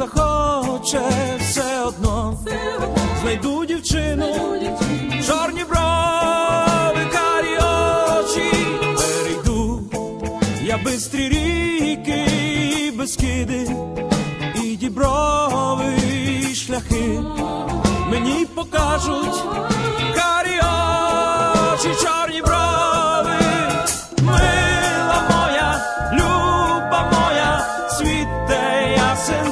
захоче все одно, знайду дівчину, чорні брови, карі очі, перейду я бистрі ріки, безкиди, і діброви, і шляхи. Мені покажуть